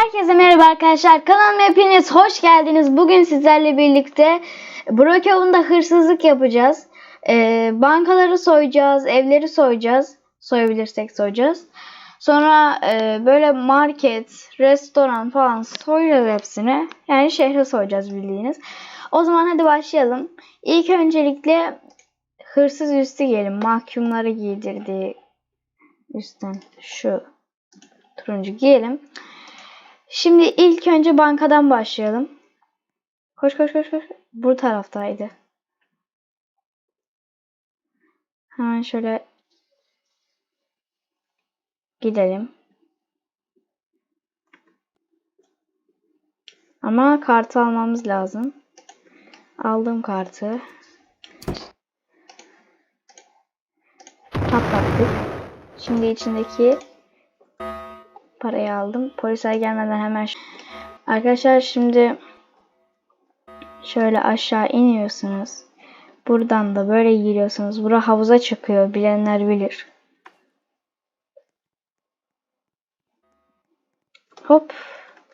Herkese merhaba arkadaşlar. Kanalıma hepiniz hoş geldiniz. Bugün sizlerle birlikte Brokeown'da hırsızlık yapacağız. Ee, bankaları soyacağız, evleri soyacağız. Soyabilirsek soyacağız. Sonra e, böyle market, restoran falan soyacağız hepsini. Yani şehre soyacağız bildiğiniz. O zaman hadi başlayalım. İlk öncelikle hırsız üstü giyelim. Mahkumları giydirdiği üstten şu turuncu giyelim. Şimdi ilk önce bankadan başlayalım. Koş koş koş koş. Bu taraftaydı. Hemen şöyle gidelim. Ama kartı almamız lazım. Aldım kartı. Patlattık. Şimdi içindeki parayı aldım. Polisler gelmeden hemen Arkadaşlar şimdi şöyle aşağı iniyorsunuz. Buradan da böyle giriyorsunuz. Bura havuza çıkıyor. Bilenler bilir. Hop.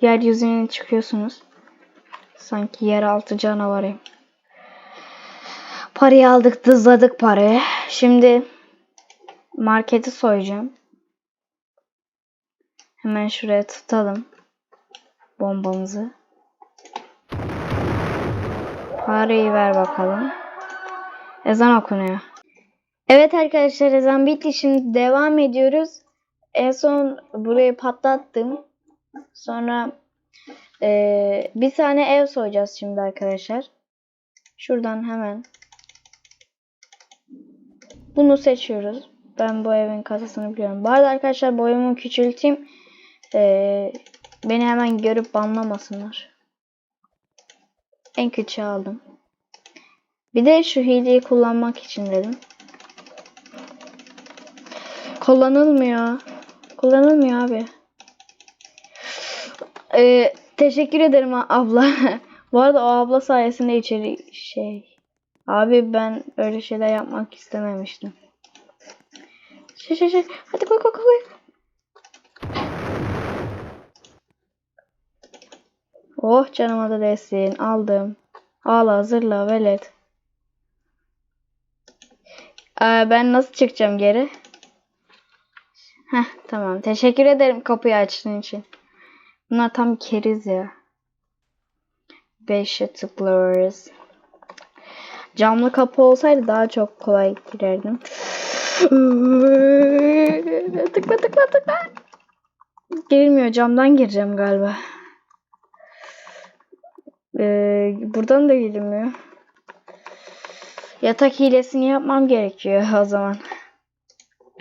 Yeryüzüne çıkıyorsunuz. Sanki yeraltı canavarıyım. Parayı aldık, dızladık parayı. Şimdi marketi soyacağım. Hemen şuraya tutalım bombamızı. Parayı ver bakalım. Ezan okunuyor. Evet arkadaşlar ezan bitti. Şimdi devam ediyoruz. En son burayı patlattım. Sonra eee, bir tane ev soyacağız şimdi arkadaşlar. Şuradan hemen bunu seçiyoruz. Ben bu evin kasasını biliyorum. Bu arada arkadaşlar boyumu küçülteyim. Ee, beni hemen görüp banlamasınlar. En küçüğü aldım. Bir de şu hileyi kullanmak için dedim. Kullanılmıyor. Kullanılmıyor abi. Ee, teşekkür ederim abla. Bu arada o abla sayesinde içeri şey. Abi ben öyle şeyler yapmak istememiştim. Şey şey şey. Hadi koy koy koy. Oh canıma da değsin. Aldım. Al hazırla velet. Ee, ben nasıl çıkacağım geri? Heh tamam. Teşekkür ederim kapıyı açtığın için. Bunlar tam keriz ya. Beşe tıklıyoruz. Camlı kapı olsaydı daha çok kolay girerdim. tıkla tıkla tıkla. Girmiyor. Camdan gireceğim galiba. Ee, buradan da girilmiyor. Yatak hilesini yapmam gerekiyor o zaman.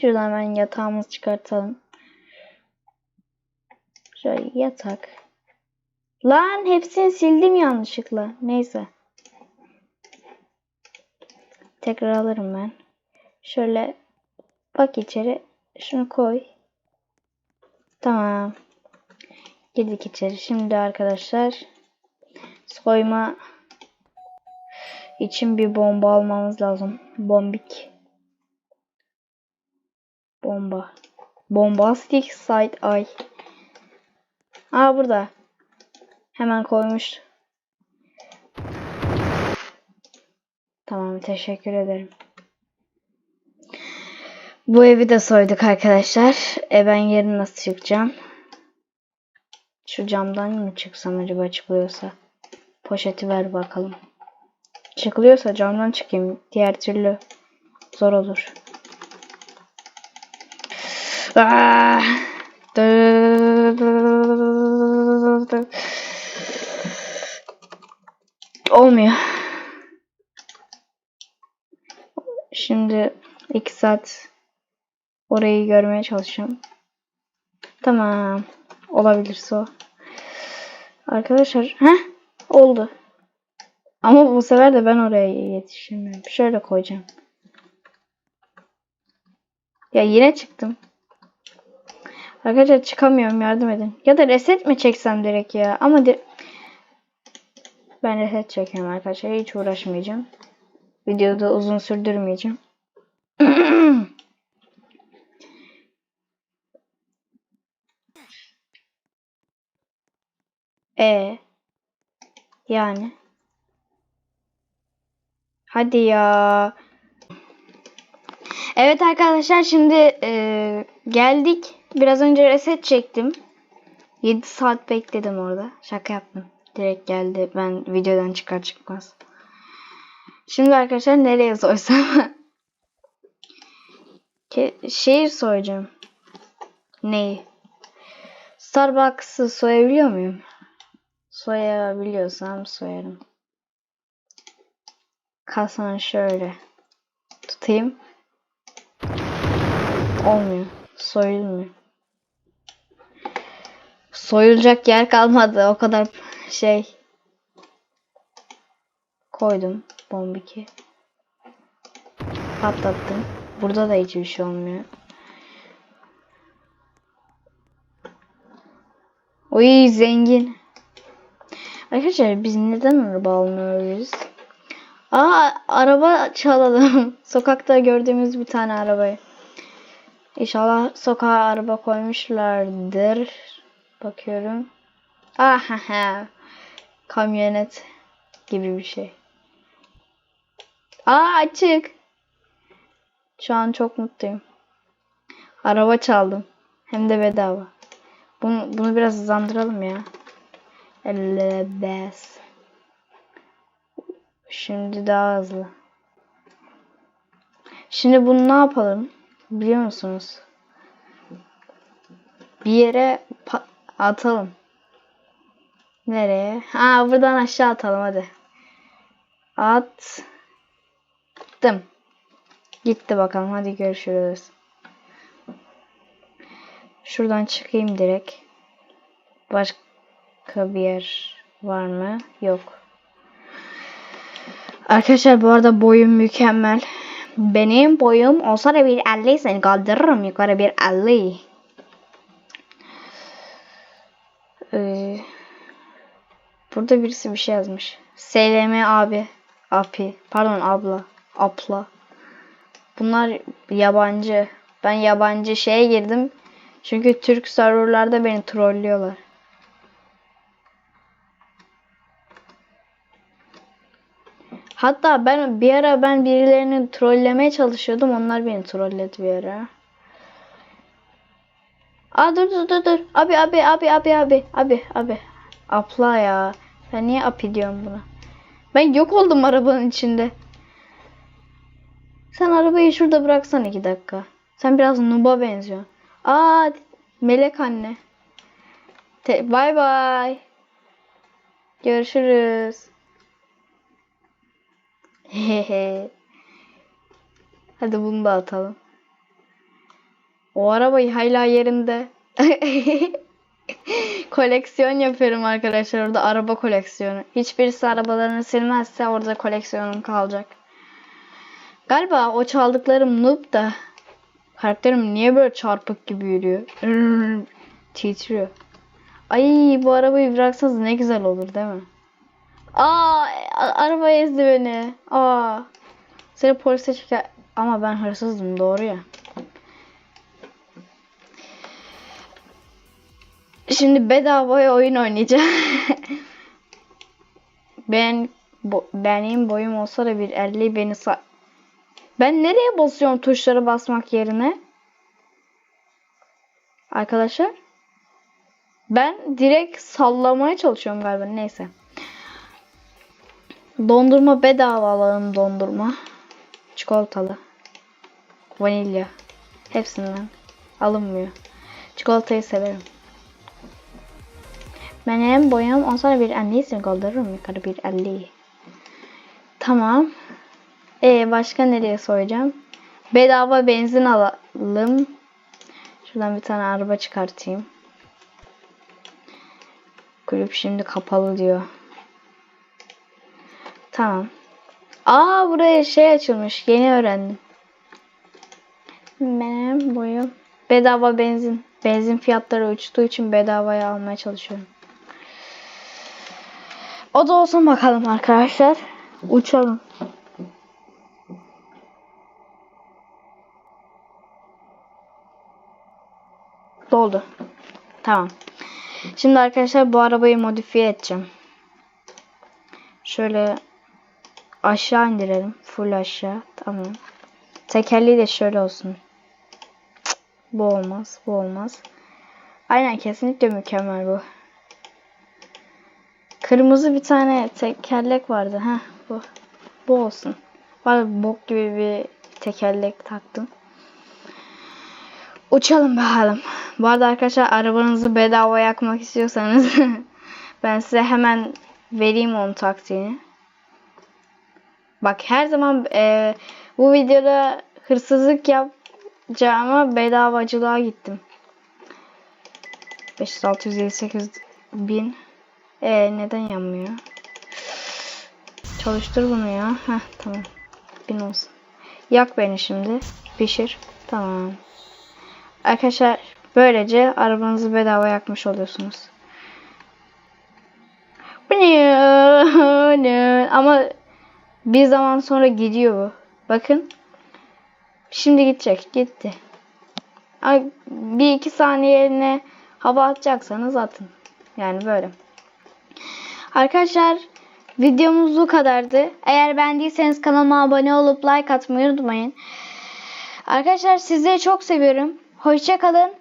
Şuradan hemen yatağımızı çıkartalım. Şöyle yatak. Lan hepsini sildim yanlışlıkla. Neyse. Tekrar alırım ben. Şöyle bak içeri. Şunu koy. Tamam. Girdik içeri. Şimdi arkadaşlar soyma için bir bomba almamız lazım. Bombik. Bomba. Bombastic side eye. Aa burada. Hemen koymuş. Tamam teşekkür ederim. Bu evi de soyduk arkadaşlar. E ben yarın nasıl çıkacağım? Şu camdan mı çıksam acaba çıkılıyorsa? Poşeti ver bakalım. Çıkılıyorsa camdan çıkayım. Diğer türlü zor olur. Ah! Olmuyor. Şimdi 2 saat orayı görmeye çalışacağım. Tamam. Olabilirse o. Arkadaşlar. Heh. Oldu. Ama bu sefer de ben oraya yetişemiyorum. Şöyle koyacağım. Ya yine çıktım. Arkadaşlar çıkamıyorum yardım edin. Ya da reset mi çeksem direkt ya? Ama di ben reset çekeyim arkadaşlar. Hiç uğraşmayacağım. Videoda uzun sürdürmeyeceğim. E yani. Hadi ya. Evet arkadaşlar şimdi e, geldik. Biraz önce reset çektim. 7 saat bekledim orada. Şaka yaptım. Direkt geldi. Ben videodan çıkar çıkmaz. Şimdi arkadaşlar nereye soysam? Şehir soyacağım. Neyi? Starbucks'ı soyabiliyor muyum? Soyabiliyorsam soyarım. Kasanı şöyle tutayım. Olmuyor. Soyulmuyor. Soyulacak yer kalmadı. O kadar şey koydum bombiki. Patlattım. Burada da hiçbir şey olmuyor. Oy zengin. Arkadaşlar biz neden araba almıyoruz? Aa araba çalalım. Sokakta gördüğümüz bir tane arabayı. İnşallah sokağa araba koymuşlardır. Bakıyorum. Aha kamyonet gibi bir şey. Aa açık. Şu an çok mutluyum. Araba çaldım. Hem de bedava. Bunu, bunu biraz hızlandıralım ya. 55. Şimdi daha hızlı. Şimdi bunu ne yapalım? Biliyor musunuz? Bir yere atalım. Nereye? Ha buradan aşağı atalım hadi. Attım. Gitti bakalım hadi görüşürüz. Şuradan çıkayım direkt. Başka bir yer var mı? Yok. Arkadaşlar bu arada boyum mükemmel. Benim boyum olsa da bir 50 seni kaldırırım yukarı bir 50. Ee, burada birisi bir şey yazmış. SLM abi. Api. Pardon abla. Abla. Bunlar yabancı. Ben yabancı şeye girdim. Çünkü Türk serverlarda beni trollüyorlar. Hatta ben bir ara ben birilerini trollemeye çalışıyordum. Onlar beni trolledi bir ara. Aa dur dur dur dur. Abi abi abi abi abi abi abi. Apla ya. Ben niye api diyorum buna? Ben yok oldum arabanın içinde. Sen arabayı şurada bıraksan iki dakika. Sen biraz nuba benziyorsun. Aa melek anne. Te- bye bye. Görüşürüz. Hadi bunu da atalım. O arabayı hala yerinde. Koleksiyon yapıyorum arkadaşlar orada araba koleksiyonu. Hiçbirisi arabalarını silmezse orada koleksiyonum kalacak. Galiba o çaldıklarım noob da karakterim niye böyle çarpık gibi yürüyor? Titriyor. Ay bu arabayı bıraksanız ne güzel olur değil mi? Aa araba ezdi beni. Aa. Seni polise çeker. Ama ben hırsızdım doğru ya. Şimdi bedavaya oyun oynayacağım. ben bo, benim boyum olsa da bir 50 beni sa Ben nereye basıyorum tuşları basmak yerine? Arkadaşlar. Ben direkt sallamaya çalışıyorum galiba. Neyse. Dondurma bedava alalım dondurma. Çikolatalı. Vanilya. Hepsinden alınmıyor. Çikolatayı severim. Benim boyum olsa bir 50'sini kaldırırım yukarı bir 50. Tamam. Ee, başka nereye soyacağım? Bedava benzin alalım. Şuradan bir tane araba çıkartayım. Kulüp şimdi kapalı diyor. Tamam. Aa buraya şey açılmış. Yeni öğrendim. Benim boyum. Bedava benzin. Benzin fiyatları uçtuğu için bedavaya almaya çalışıyorum. O da olsun bakalım arkadaşlar. Uçalım. Doldu. Tamam. Şimdi arkadaşlar bu arabayı modifiye edeceğim. Şöyle aşağı indirelim. Full aşağı. Tamam. Tekerleği de şöyle olsun. Bu olmaz. Bu olmaz. Aynen kesinlikle mükemmel bu. Kırmızı bir tane tekerlek vardı. Heh bu. Bu olsun. Var bok gibi bir tekerlek taktım. Uçalım bakalım. Bu arada arkadaşlar arabanızı bedava yakmak istiyorsanız ben size hemen vereyim onun taktiğini. Bak her zaman e, bu videoda hırsızlık yapacağıma bedavacılığa gittim. 500, 600, 700, bin. E, neden yanmıyor? Çalıştır bunu ya. Heh tamam. Bin olsun. Yak beni şimdi. Pişir. Tamam. Arkadaşlar böylece arabanızı bedava yakmış oluyorsunuz. Ama bir zaman sonra gidiyor bu. Bakın. Şimdi gidecek. Gitti. Bir iki saniyeliğine hava atacaksanız atın. Yani böyle. Arkadaşlar videomuz bu kadardı. Eğer beğendiyseniz kanalıma abone olup like atmayı unutmayın. Arkadaşlar sizleri çok seviyorum. Hoşça kalın.